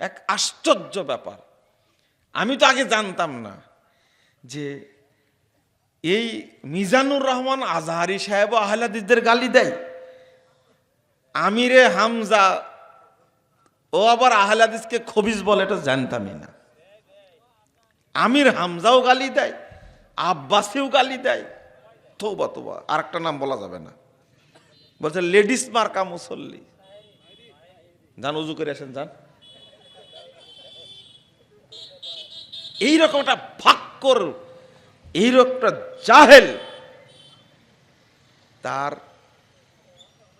এক আশ্চর্য ব্যাপার। আমি তো আগে জানতাম না যে এই মিজানুর রহমান আজহারি সাহেব আহলাদিসদের গালি দেয়। আমিরে হামজা, ও আবার আহলাদিসকে খবিজ বলে, এটা জানতামই না। আমির হামজাও গালি দেয়, আব্বাসেও গালি দেয়। তোবা তোবা আর একটা নাম বলা যাবে না। বলছে, লেডিস মার্কা মুসল্লি। যান, উজু করে আসেন, যান। এইরকম একটা ফাক্কর এইরকম একটা জাহেল। তার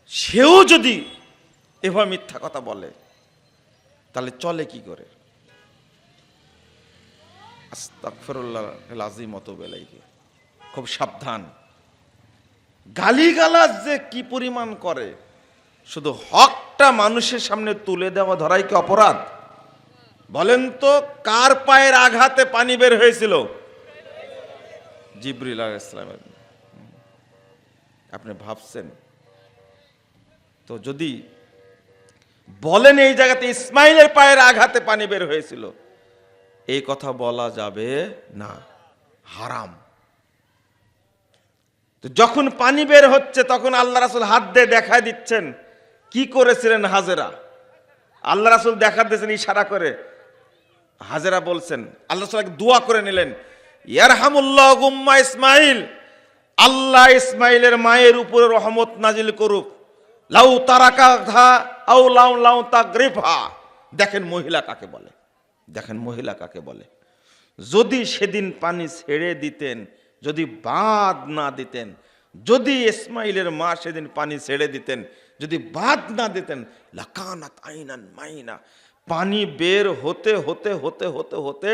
সেও যদি এভাবে মিথ্যা কথা বলে, তাহলে চলে কি করে? খুব সাবধান। গালিগালাজ যে কি পরিমাণ করে, শুধু হকটা মানুষের সামনে তুলে দেওয়া ধরাই কি অপরাধ? বলেন তো, কার পায়ের আঘাতে পানি বের হয়েছিল? জিবরিল আলাইহিস সালামের আপনি ভাবছেন? তো যদি বলেন এই জায়গাতে ইসমাইলের পায়ের আঘাতে পানি বের হয়েছিল, এই কথা বলা যাবে না, হারাম। তো যখন পানি বের হচ্ছে, তখন আল্লাহ রাসুল হাত দিয়ে দেখা দিচ্ছেন, কি করেছিলেন হাজেরা? আল্লাহ রাসুল দেখা দিয়েছেন ইশারা করে হাজেরা বলছেন, আল্লাহ রাসূল দোয়া করে নিলেন, ইয়ারহামুল্লাহ গুম্মা ইসমাইল আল্লাহ ইসমাইলের মায়ের উপরে রহমত নাজিল করুক। লাউ তারাকা আউ লাউ লাউ তা গ্রিফা দেখেন মহিলা কাকে বলে, দেখেন মহিলা কাকে বলে। যদি সেদিন পানি ছেড়ে দিতেন, যদি বাদ না দিতেন, যদি ইসমাইলের মা সেদিন পানি ছেড়ে দিতেন, যদি বাদ না দিতেন, লাকানাত আইনান মাইনা। পানি বের হতে হতে হতে হতে হতে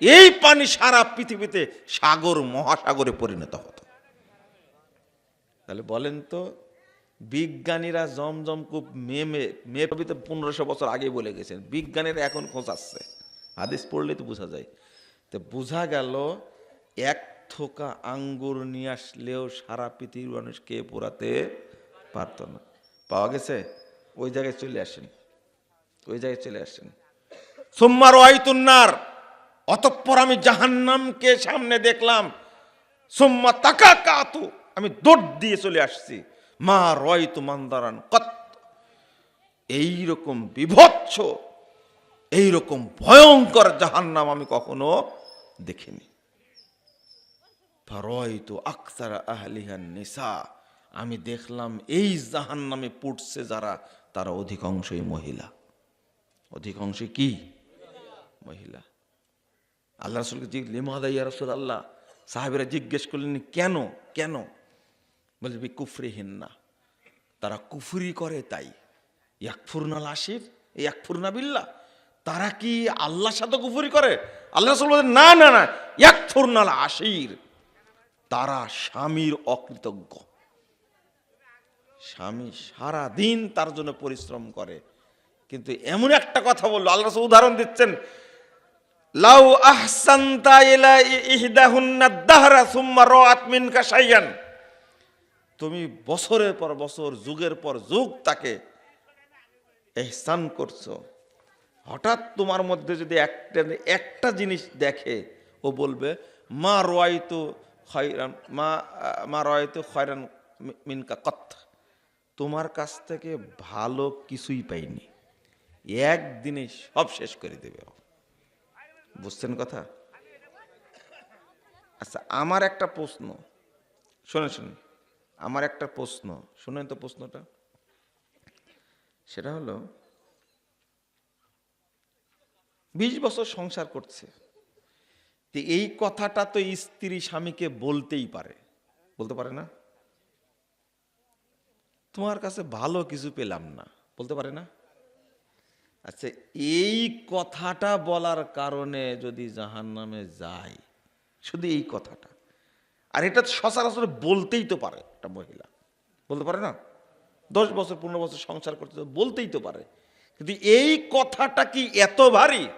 এই পানি সারা পৃথিবীতে সাগর, মহাসাগরে পরিণত হতো। তাহলে বলেন তো, বিজ্ঞানীরা জমজম কূপ মেমে মে পবিত্র পনেরোশো বছর আগে বলে গেছেন, বিজ্ঞানীরা এখন খোঁজ আসছে হাদিস পড়লে তো বোঝা যায়। তো বোঝা গেল, এক থোকা আঙ্গুর নিয়ে আসলেও সারা পৃথিবীর মানুষকে পোড়াতে পারত না। পাওয়া গেছে? ওই জায়গায় চলে আসেন। ওই জায়গায় চলে আসছেন। সোম্মার ওয়াইতুন্নার অতঃপর আমি জাহান্নামকে সামনে দেখলাম। সোম্মা তাকা কাতু আমি দৌড় দিয়ে চলে আসছি। মা রয় তু মান্দারান কত, এইরকম বিভৎস, এইরকম ভয়ঙ্কর জাহান্নাম আমি কখনো দেখিনি। ফারয়তু আক্তার আহলিহান নিসা, আমি দেখলাম এই জাহান্নামে পুড়ছে যারা, তারা অধিকাংশই মহিলা। অধিকাংশ কি? মহিলা। আল্লাহ রসুলকে জিজ্ঞেস লিমাদা ইয়া রসুল আল্লাহ সাহেবেরা জিজ্ঞেস করলেন, কেন? কেন? বলে, বি কুফরিহীন না তারা কুফরি করে তাই। ইয়াকফুরনাল আসির ইয়াকফুরনা বিল্লা তারা কি আল্লাহর সাথে কুফুরি করে? আল্লাহ রসুল বলেন, না না না ইয়াকফুরনাল আশির তারা স্বামীর অকৃতজ্ঞ। স্বামী সারা দিন তার জন্য পরিশ্রম করে। কিন্তু এমন একটা কথা বলল, আল্লাহ রসুল উদাহরণ দিচ্ছেন, লাউ আহসান্তা ইলা তুমি বছরের পর বছর, যুগের পর যুগ তাকে এহসান করছ। হঠাৎ তোমার মধ্যে যদি একটা একটা জিনিস দেখে, ও বলবে, মা রয়তো খয়রান, মা মা রয়তো খয়রান মিনকা কত? তোমার কাছ থেকে ভালো কিছুই পাইনি। একদিনে সব শেষ করে দেবে বুঝছেন কথা? আচ্ছা আমার একটা প্রশ্ন। শোনেন, শুনুন। আমার একটা প্রশ্ন। শুনেন তো প্রশ্নটা। সেটা হলো, বিশ বছর সংসার করছে। তো এই কথাটা তো স্ত্রী স্বামীকে বলতেই পারে। বলতে পারে না? তোমার কাছে ভালো কিছু পেলাম না। বলতে পারে না? আচ্ছা এই কথাটা বলার কারণে যদি জাহান নামে যায় শুধু এই কথাটা। আর এটা সচরাচর বলতেই তো পারে একটা মহিলা। বলতে পারে না? দশ বছর, পনেরো বছর সংসার করতে বলতেই তো পারে। কিন্তু এই কথাটা কি এত ভারী?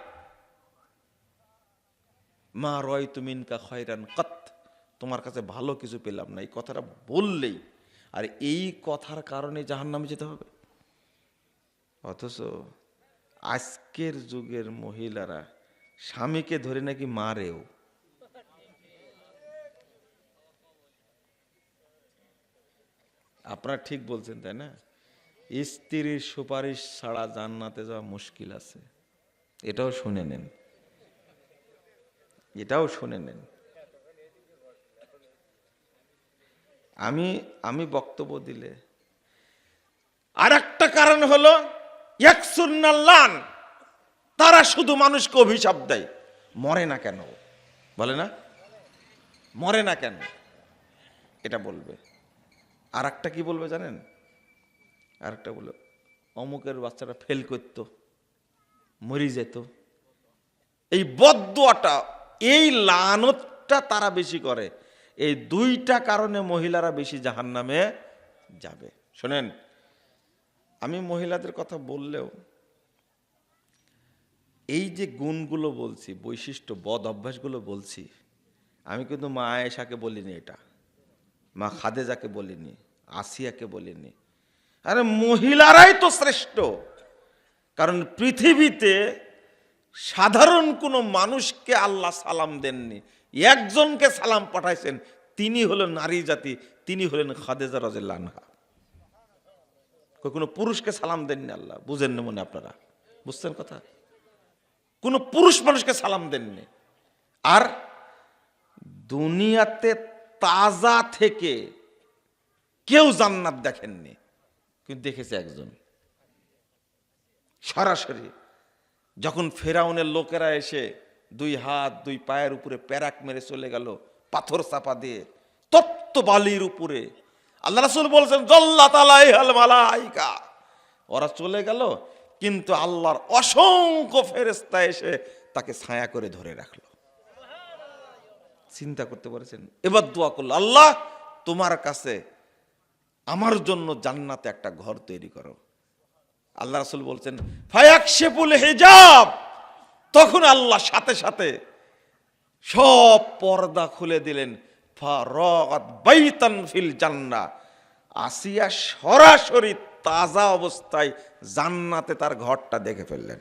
মা রয় তুমিনকা খয়রান কত। তোমার কাছে ভালো কিছু পেলাম না, এই কথাটা বললেই। আর এই কথার কারণে জাহান নামে যেতে হবে। অথচ আজকের যুগের মহিলারা স্বামীকে ধরে নাকি মারেও? আপনারা ঠিক বলছেন, তাই না? স্ত্রীর সুপারিশ ছাড়া জান্নাতে যাওয়া মুশকিল আছে। এটাও শুনে নেন। এটাও শুনে নেন। আমি আমি বক্তব্য দিলে আর একটা কারণ হলো ইয়াকসুন্নাল্লান। তারা শুধু মানুষকে অভিশাপ দেয়। মরে না কেন? বলে না? মরে না কেন? এটা বলবে। আর একটা কি বলবে জানেন? আর একটা বলবে, অমুকের বাচ্চাটা ফেল করতো, মরি যেত। এই বদুয়াটা এই লানতটা তারা বেশি করে। এই দুইটা কারণে মহিলারা বেশি জাহান নামে যাবে। শোনেন আমি মহিলাদের কথা বললেও এই যে গুণগুলো বলছি, বৈশিষ্ট্য, বদ অভ্যাসগুলো বলছি, আমি কিন্তু মা আয়েশাকে বলিনি এটা, মা খাদেজাকে বলিনি, আসিয়াকে বলিনি। আরে মহিলারাই তো শ্রেষ্ঠ, কারণ পৃথিবীতে সাধারণ কোনো মানুষকে আল্লাহ সালাম দেননি, একজনকে সালাম পাঠাইছেন, তিনি হলেন নারী জাতি, তিনি হলেন খাদেজা রাজা কোনো পুরুষকে সালাম দেননি আল্লাহ, বুঝেন না মনে আপনারা। বুঝছেন কথা? কোনো পুরুষ মানুষকে সালাম দেননি। আর দুনিয়াতে তাজা থেকে কেউ জান্নাত দেখেননি। কিন্তু দেখেছে একজন। সরাসরি যখন ফেরাউনের লোকেরা এসে দুই হাত, দুই পায়ের উপরে প্যারাক মেরে চলে গেল, পাথর চাপা দিয়ে তত্ত্ব বালির উপরে আল্লাহ রাসুল বলছেন জল্লা মালাইকা। ওরা চলে গেল, কিন্তু আল্লাহর অসংখ্য ফেরেস্তা এসে তাকে ছায়া করে ধরে রাখল। চিন্তা করতে পারছেন? এবার দোয়া করল, আল্লাহ, তোমার কাছে আমার জন্য জান্নাতে একটা ঘর তৈরি করো। আল্লাহ রাসুল বলছেন ফায়াকশেপুল হেজাব। তখন আল্লাহ সাথে সাথে সব পর্দা খুলে দিলেন। বাইতান ফিল জান্না আসিয়া সরাসরি তাজা অবস্থায় জান্নাতে তার ঘরটা দেখে ফেললেন।